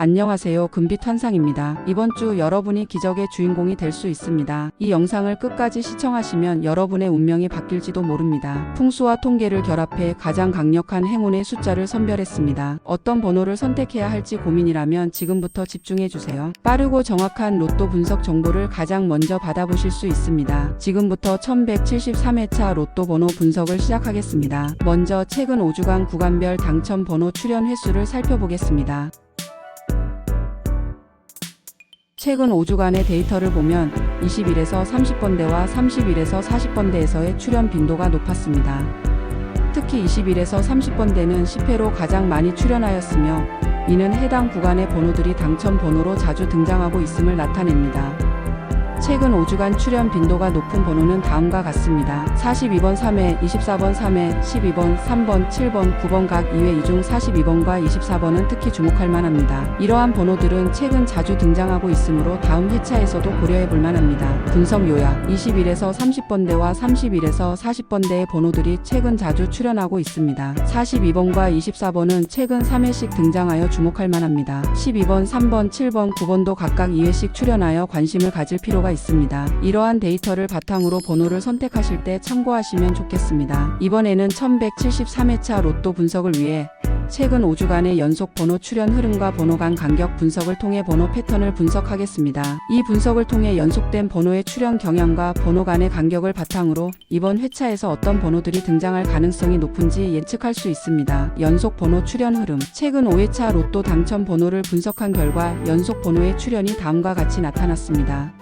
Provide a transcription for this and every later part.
안녕하세요. 금빛 환상입니다. 이번 주 여러분이 기적의 주인공이 될 수 있습니다. 이 영상을 끝까지 시청하시면 여러분의 운명이 바뀔지도 모릅니다. 풍수와 통계를 결합해 가장 강력한 행운의 숫자를 선별했습니다. 어떤 번호를 선택해야 할지 고민이라면 지금부터 집중해 주세요. 빠르고 정확한 로또 분석 정보를 가장 먼저 받아보실 수 있습니다. 지금부터 1173회차 로또 번호 분석을 시작하겠습니다. 먼저 최근 5주간 구간별 당첨 번호 출현 횟수를 살펴보겠습니다. 최근 5주간의 데이터를 보면 20일에서 30번대와 30일에서 40번대에서의 출현 빈도가 높았습니다. 특히 20일에서 30번대는 10회로 가장 많이 출현하였으며 이는 해당 구간의 번호들이 당첨 번호로 자주 등장하고 있음을 나타냅니다. 최근 5주간 출현 빈도가 높은 번호는 다음과 같습니다. 42번 3회, 24번 3회, 12번 3번, 7번, 9번 각 2회 이중 42번과 24번은 특히 주목할 만합니다. 이러한 번호들은 최근 자주 등장하고 있으므로 다음 회차에서도 고려해 볼 만합니다. 분석 요약 21에서 30번대와 31에서 40번대의 번호들이 최근 자주 출현하고 있습니다. 42번과 24번은 최근 3회씩 등장하여 주목할 만합니다. 12번, 3번, 7번, 9번도 각각 2회씩 출현하여 관심을 가질 필요가 있습니다. 이러한 데이터를 바탕으로 번호를 선택하실 때 참고하시면 좋겠습니다. 이번에는 1173회차 로또 분석을 위해 최근 5주간의 연속 번호 출현 흐름과 번호 간 간격 분석을 통해 번호 패턴을 분석하겠습니다. 이 분석을 통해 연속된 번호의 출현 경향과 번호 간의 간격을 바탕으로 이번 회차에서 어떤 번호들이 등장할 가능성이 높은지 예측할 수 있습니다. 연속 번호 출현 흐름 최근 5회차 로또 당첨 번호를 분석한 결과 연속 번호의 출현이 다음과 같이 나타났습니다.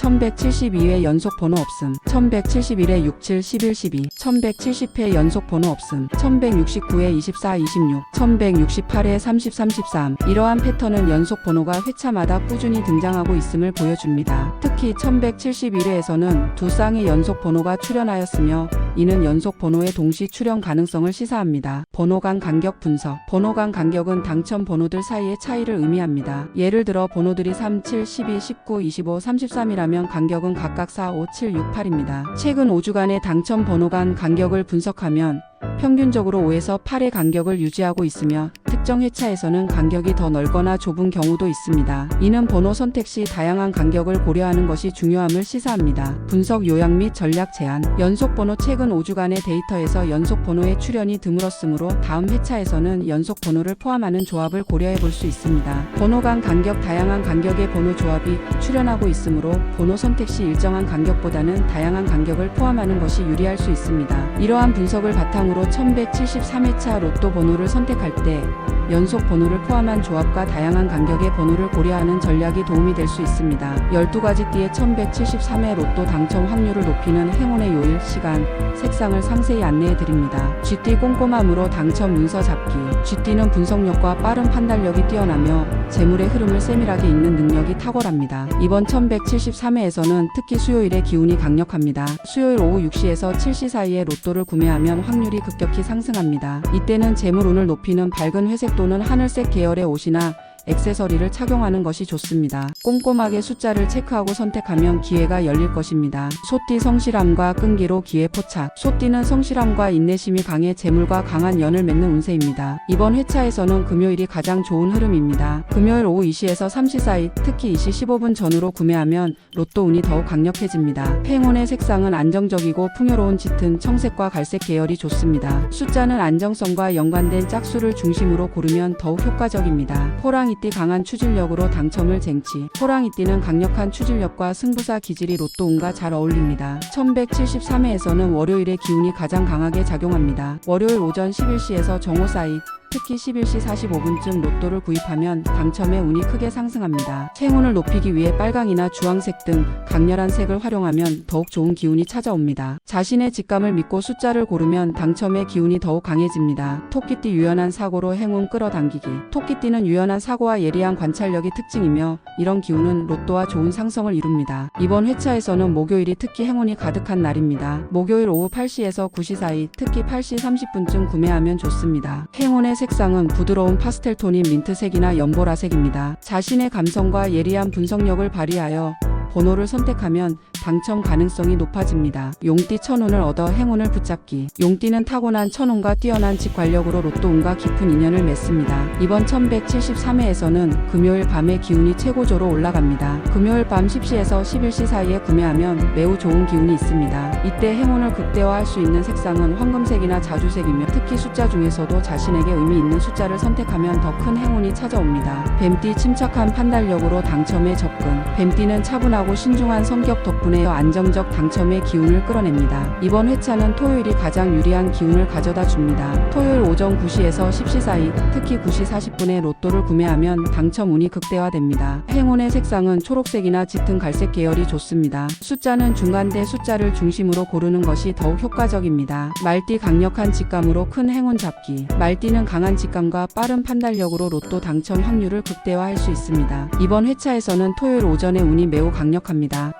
1172회 연속 번호 없음, 1171회 67, 11, 12, 1170회 연속 번호 없음, 1169회 24, 26, 1168회 30, 33. 이러한 패턴은 연속 번호가 회차마다 꾸준히 등장하고 있음을 보여줍니다. 특히 1171회에서는 두 쌍의 연속 번호가 출현하였으며 이는 연속 번호의 동시 출현 가능성을 시사합니다. 번호 간 간격 분석. 번호 간 간격은 당첨 번호들 사이의 차이를 의미합니다. 예를 들어 번호들이 3, 7, 12, 19, 25, 33이라면 간격은 각각 4, 5, 7, 6, 8입니다. 최근 5주간의 당첨 번호 간 간격을 분석하면 평균적으로 5에서 8의 간격을 유지하고 있으며 특정 회차에서는 간격이 더 넓거나 좁은 경우도 있습니다. 이는 번호 선택 시 다양한 간격을 고려하는 것이 중요함을 시사합니다. 분석 요약 및 전략 제안 연속 번호 최근 5주간의 데이터에서 연속 번호의 출현이 드물었으므로 다음 회차에서는 연속 번호를 포함하는 조합을 고려해 볼 수 있습니다. 번호 간 간격 다양한 간격의 번호 조합이 출현하고 있으므로 번호 선택 시 일정한 간격보다는 다양한 간격을 포함하는 것이 유리할 수 있습니다. 이러한 분석을 바탕으로 1173회차 로또 번호를 선택할 때 연속 번호를 포함한 조합과 다양한 간격의 번호를 고려하는 전략이 도움이 될 수 있습니다. 12가지 띠의 1173회 로또 당첨 확률을 높이는 행운의 요일, 시간, 색상을 상세히 안내해 드립니다. GT 꼼꼼함으로 당첨 문서 잡기. GT는 분석력과 빠른 판단력이 뛰어나며 재물의 흐름을 세밀하게 읽는 능력이 탁월합니다. 이번 1173회에서는 특히 수요일의 기운이 강력합니다. 수요일 오후 6시에서 7시 사이에 로또를 구매하면 확률이 급격히 상승합니다. 이때는 재물운을 높이는 밝은 회색 또는 하늘색 계열의 옷이나 액세서리를 착용하는 것이 좋습니다. 꼼꼼하게 숫자를 체크하고 선택하면 기회가 열릴 것입니다. 소띠 성실함과 끈기로 기회 포착. 소띠는 성실함과 인내심이 강해 재물과 강한 연을 맺는 운세입니다. 이번 회차에서는 금요일이 가장 좋은 흐름입니다. 금요일 오후 2시에서 3시 사이, 특히 2시 15분 전후로 구매하면 로또 운이 더욱 강력해집니다. 행운의 색상은 안정적이고 풍요로운 짙은 청색과 갈색 계열이 좋습니다. 숫자는 안정성과 연관된 짝수를 중심으로 고르면 더욱 효과적입니다. 호랑이 띠 강한 추진력으로 당첨을 쟁취. 호랑이띠는 강력한 추진력과 승부사 기질이 로또 운과 잘 어울립니다. 1173회에서는 월요일의 기운이 가장 강하게 작용합니다. 월요일 오전 11시에서 정오 사이 특히 11시 45분쯤 로또를 구입하면 당첨의 운이 크게 상승합니다. 행운을 높이기 위해 빨강이나 주황색 등 강렬한 색을 활용하면 더욱 좋은 기운이 찾아옵니다. 자신의 직감을 믿고 숫자를 고르면 당첨의 기운이 더욱 강해집니다. 토끼띠 유연한 사고로 행운 끌어당기기. 토끼띠는 유연한 사고와 예리한 관찰력이 특징이며 이런 기운은 로또와 좋은 상성을 이룹니다. 이번 회차에서는 목요일이 특히 행운이 가득한 날입니다. 목요일 오후 8시에서 9시 사이 특히 8시 30분쯤 구매하면 좋습니다. 행운의 색상은 부드러운 파스텔 톤인 민트색이나 연보라색입니다. 자신의 감성과 예리한 분석력을 발휘하여 번호를 선택하면 당첨 가능성이 높아집니다. 용띠 천운을 얻어 행운을 붙잡기. 용띠는 타고난 천운과 뛰어난 직관력으로 로또운과 깊은 인연을 맺습니다. 이번 1173회에서는 금요일 밤에 기운이 최고조로 올라갑니다. 금요일 밤 10시에서 11시 사이에 구매하면 매우 좋은 기운이 있습니다. 이때 행운을 극대화할 수 있는 색상은 황금색이나 자주색이며 특히 숫자 중에서도 자신에게 의미 있는 숫자를 선택하면 더 큰 행운이 찾아옵니다. 뱀띠 침착한 판단력으로 당첨에 접근. 뱀띠는 차분하고 신중한 성격 덕분에 안정적 당첨의 기운을 끌어냅니다. 이번 회차는 토요일이 가장 유리한 기운을 가져다 줍니다. 토요일 오전 9시에서 10시 사이, 특히 9시 40분에 로또를 구매하면 당첨 운이 극대화됩니다. 행운의 색상은 초록색이나 짙은 갈색 계열이 좋습니다. 숫자는 중간대 숫자를 중심으로 고르는 것이 더욱 효과적입니다. 말띠 강력한 직감으로 큰 행운 잡기. 말띠는 강한 직감과 빠른 판단력으로 로또 당첨 확률을 극대화할 수 있습니다. 이번 회차에서는 토요일 오전에 운이 매우 강력합니다.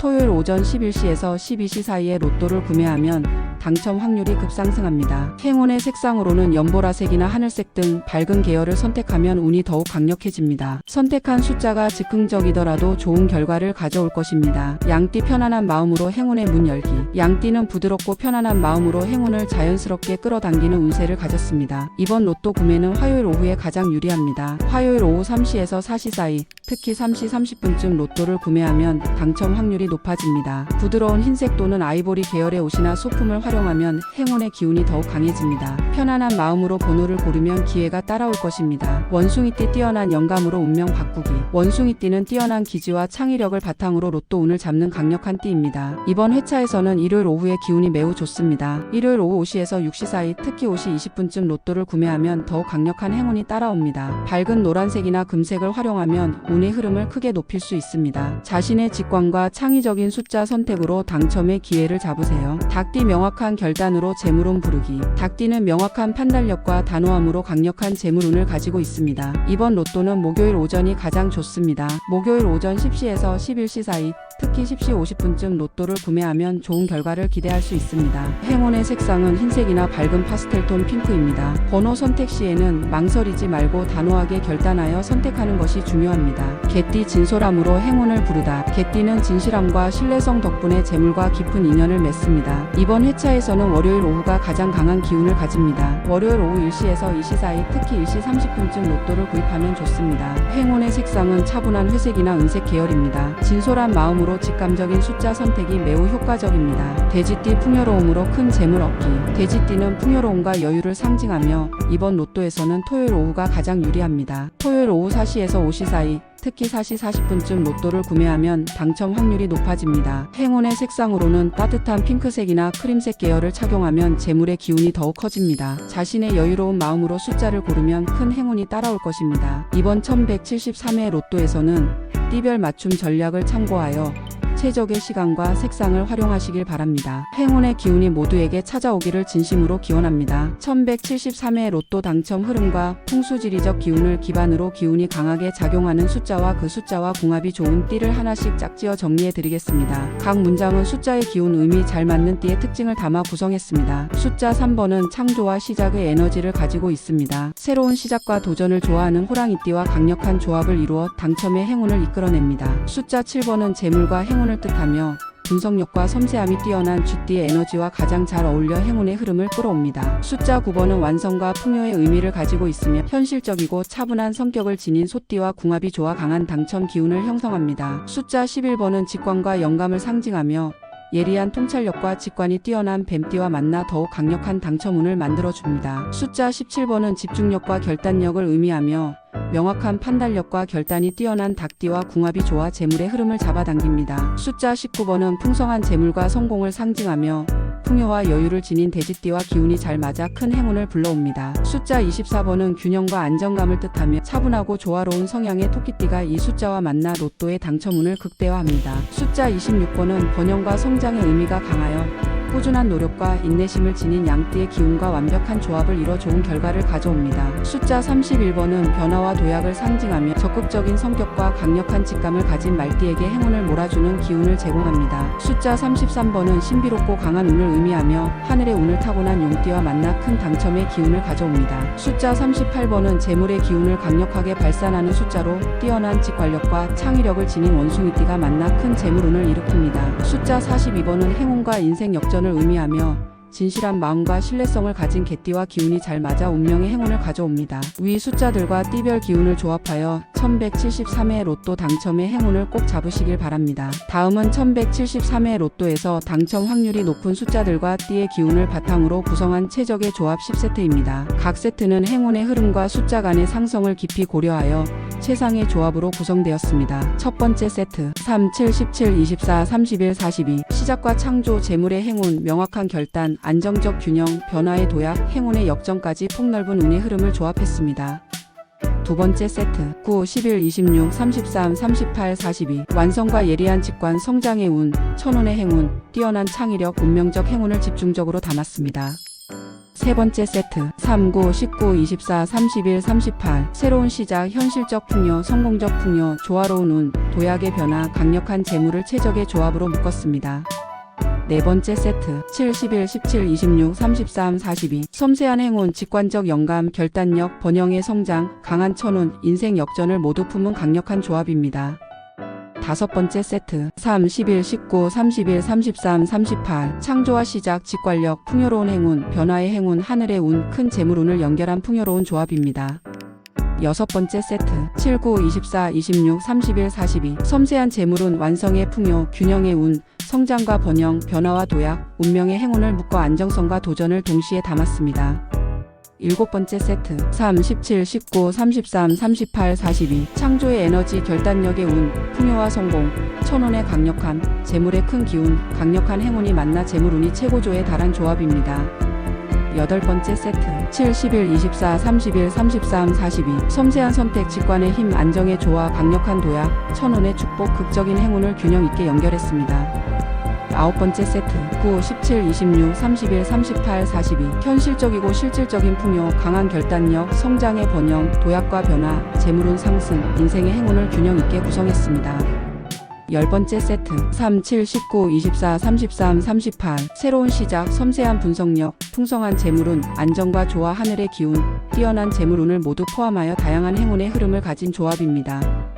토요일 오전 11시에서 12시 사이에 로또를 구매하면 당첨 확률이 급상승합니다. 행운의 색상으로는 연보라색이나 하늘색 등 밝은 계열을 선택하면 운이 더욱 강력해집니다. 선택한 숫자가 즉흥적이더라도 좋은 결과를 가져올 것입니다. 양띠 편안한 마음으로 행운의 문 열기. 양띠는 부드럽고 편안한 마음으로 행운을 자연스럽게 끌어당기는 운세를 가졌습니다. 이번 로또 구매는 화요일 오후에 가장 유리합니다. 화요일 오후 3시에서 4시 사이, 특히 3시 30분쯤 로또를 구매하면 당첨 확률이 높아집니다. 부드러운 흰색 또는 아이보리 계열의 옷이나 소품을 활용하면 행운의 기운이 더욱 강해집니다. 편안한 마음으로 번호를 고르면 기회가 따라올 것입니다. 원숭이띠 뛰어난 영감으로 운명 바꾸기. 원숭이띠는 뛰어난 기지와 창의력을 바탕으로 로또 운을 잡는 강력한 띠입니다. 이번 회차에서는 일요일 오후의 기운이 매우 좋습니다. 일요일 오후 5시에서 6시 사이 특히 5시 20분쯤 로또를 구매하면 더욱 강력한 행운이 따라옵니다. 밝은 노란색이나 금색을 활용하면 운의 흐름을 크게 높일 수 있습니다. 자신의 직관과 창의적인 숫자 선택으로 당첨의 기회를 잡으세요. 닭띠 명확한 결단으로 재물운 부르기. 닭띠는 명확한 판단력과 단호함으로 강력한 재물운을 가지고 있습니다. 이번 로또는 목요일 오전이 가장 좋습니다. 목요일 오전 10시에서 11시 사이 특히 10시 50분쯤 로또를 구매하면 좋은 결과를 기대할 수 있습니다. 행운의 색상은 흰색이나 밝은 파스텔톤 핑크입니다. 번호 선택 시에는 망설이지 말고 단호하게 결단하여 선택하는 것이 중요합니다. 개띠 진솔함으로 행운을 부르다. 개띠는 진실함과 신뢰성 덕분에 재물과 깊은 인연을 맺습니다. 이번 회차에서는 월요일 오후가 가장 강한 기운을 가집니다. 월요일 오후 1시에서 2시 사이 특히 1시 30분쯤 로또를 구입하면 좋습니다. 행운의 색상은 차분한 회색이나 은색 계열입니다. 진솔한 마음으로 직감적인 숫자 선택이 매우 효과적입니다. 돼지띠 풍요로움으로 큰 재물 얻기. 돼지띠는 풍요로움과 여유를 상징하며 이번 로또에서는 토요일 오후가 가장 유리합니다. 토요일 오후 4시에서 5시 사이 특히 4시 40분쯤 로또를 구매하면 당첨 확률이 높아집니다. 행운의 색상으로는 따뜻한 핑크색이나 크림색 계열을 착용하면 재물의 기운이 더욱 커집니다. 자신의 여유로운 마음으로 숫자를 고르면 큰 행운이 따라올 것입니다. 이번 1173회 로또에서는 띠별 맞춤 전략을 참고하여 최적의 시간과 색상을 활용하시길 바랍니다. 행운의 기운이 모두에게 찾아오기를 진심으로 기원합니다. 1173회 로또 당첨 흐름과 풍수지리적 기운을 기반으로 기운이 강하게 작용하는 숫자와 그 숫자와 궁합이 좋은 띠를 하나씩 짝지어 정리해 드리겠습니다. 각 문장은 숫자의 기운 의미 잘 맞는 띠의 특징을 담아 구성했습니다. 숫자 3번은 창조와 시작의 에너지를 가지고 있습니다. 새로운 시작과 도전을 좋아하는 호랑이띠와 강력한 조합을 이루어 당첨의 행운을 이끌어냅니다. 숫자 7번은 재물과 행운 을 뜻하며 분석력과 섬세함이 뛰어난 쥐띠의 에너지와 가장 잘 어울려 행운의 흐름을 끌어옵니다. 숫자 9번은 완성과 풍요의 의미를 가지고 있으며 현실적이고 차분한 성격을 지닌 소띠와 궁합이 좋아 강한 당첨 기운을 형성합니다. 숫자 11번은 직관과 영감을 상징하며 예리한 통찰력과 직관이 뛰어난 뱀띠와 만나 더욱 강력한 당첨운을 만들어줍니다. 숫자 17번은 집중력과 결단력을 의미하며 명확한 판단력과 결단이 뛰어난 닭띠와 궁합이 좋아 재물의 흐름을 잡아당깁니다. 숫자 19번은 풍성한 재물과 성공을 상징하며 풍요와 여유를 지닌 돼지띠와 기운이 잘 맞아 큰 행운을 불러옵니다. 숫자 24번은 균형과 안정감을 뜻하며 차분하고 조화로운 성향의 토끼띠가 이 숫자와 만나 로또의 당첨운을 극대화합니다. 숫자 26번은 번영과 성장의 의미가 강하여 꾸준한 노력과 인내심을 지닌 양띠의 기운과 완벽한 조합을 이뤄 좋은 결과를 가져옵니다. 숫자 31번은 변화와 도약을 상징하며 적극적인 성격과 강력한 직감을 가진 말띠에게 행운을 몰아주는 기운을 제공합니다. 숫자 33번은 신비롭고 강한 운을 의미하며 하늘의 운을 타고난 용띠와 만나 큰 당첨의 기운을 가져옵니다. 숫자 38번은 재물의 기운을 강력하게 발산하는 숫자로 뛰어난 직관력과 창의력을 지닌 원숭이띠가 만나 큰 재물운을 일으킵니다. 숫자 42번은 행운과 인생 역전을 의미하며 진실한 마음과 신뢰성을 가진 개띠와 기운이 잘 맞아 운명의 행운을 가져옵니다. 위 숫자들과 띠별 기운을 조합하여 1173회 로또 당첨의 행운을 꼭 잡으시길 바랍니다. 다음은 1173회 로또에서 당첨 확률이 높은 숫자들과 띠의 기운을 바탕으로 구성한 최적의 조합 10세트입니다. 각 세트는 행운의 흐름과 숫자 간의 상성을 깊이 고려하여 최상의 조합으로 구성되었습니다. 첫 번째 세트 3, 7, 17, 24, 31, 42 시작과 창조, 재물의 행운, 명확한 결단, 안정적 균형, 변화의 도약, 행운의 역전까지 폭넓은 운의 흐름을 조합했습니다. 두 번째 세트 9, 11, 26, 33, 38, 42 완성과 예리한 직관, 성장의 운, 천운의 행운, 뛰어난 창의력, 운명적 행운을 집중적으로 담았습니다. 세 번째 세트 3, 9, 19, 24, 31, 38 새로운 시작, 현실적 풍요, 성공적 풍요, 조화로운 운, 도약의 변화, 강력한 재물을 최적의 조합으로 묶었습니다. 네 번째 세트 7, 11, 17, 26, 33, 42 섬세한 행운, 직관적 영감, 결단력, 번영의 성장, 강한 천운, 인생 역전을 모두 품은 강력한 조합입니다. 다섯 번째 세트 3, 11, 19, 31, 33, 38 창조와 시작, 직관력, 풍요로운 행운, 변화의 행운, 하늘의 운, 큰 재물운을 연결한 풍요로운 조합입니다. 여섯 번째 세트 7, 9, 24, 26, 31, 42 섬세한 재물운, 완성의 풍요, 균형의 운, 성장과 번영, 변화와 도약, 운명의 행운을 묶어 안정성과 도전을 동시에 담았습니다. 일곱 번째 세트. 3, 17, 19, 33, 38, 42 창조의 에너지, 결단력의 운, 풍요와 성공, 천운의 강력함, 재물의 큰 기운, 강력한 행운이 만나 재물운이 최고조에 달한 조합입니다. 여덟 번째 세트. 7, 11, 24, 31, 33, 42 섬세한 선택, 직관의 힘, 안정의 조화, 강력한 도약, 천운의 축복, 극적인 행운을 균형 있게 연결했습니다. 아홉 번째 세트 9, 17, 26, 31, 38, 42 현실적이고 실질적인 풍요, 강한 결단력, 성장의 번영, 도약과 변화, 재물운 상승, 인생의 행운을 균형 있게 구성했습니다. 열 번째 세트 3, 7, 19, 24, 33, 38 새로운 시작, 섬세한 분석력, 풍성한 재물운, 안정과 조화 하늘의 기운, 뛰어난 재물운을 모두 포함하여 다양한 행운의 흐름을 가진 조합입니다.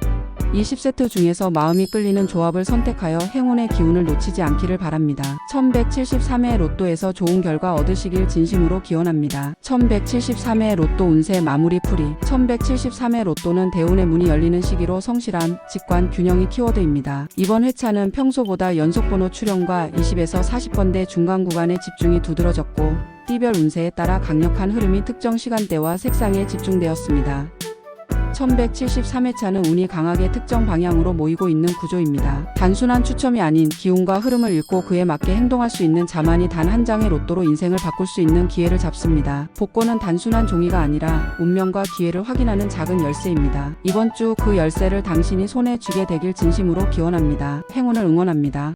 이 10세트 중에서 마음이 끌리는 조합을 선택하여 행운의 기운을 놓치지 않기를 바랍니다. 1173회 로또에서 좋은 결과 얻으시길 진심으로 기원합니다. 1173회 로또 운세 마무리 풀이 1173회 로또는 대운의 문이 열리는 시기로 성실함, 직관, 균형이 키워드입니다. 이번 회차는 평소보다 연속번호 출현과 20에서 40번대 중간 구간에 집중이 두드러졌고 띠별 운세에 따라 강력한 흐름이 특정 시간대와 색상에 집중되었습니다. 1173회차는 운이 강하게 특정 방향으로 모이고 있는 구조입니다. 단순한 추첨이 아닌 기운과 흐름을 읽고 그에 맞게 행동할 수 있는 자만이 단 한 장의 로또로 인생을 바꿀 수 있는 기회를 잡습니다. 복권은 단순한 종이가 아니라 운명과 기회를 확인하는 작은 열쇠입니다. 이번 주 그 열쇠를 당신이 손에 쥐게 되길 진심으로 기원합니다. 행운을 응원합니다.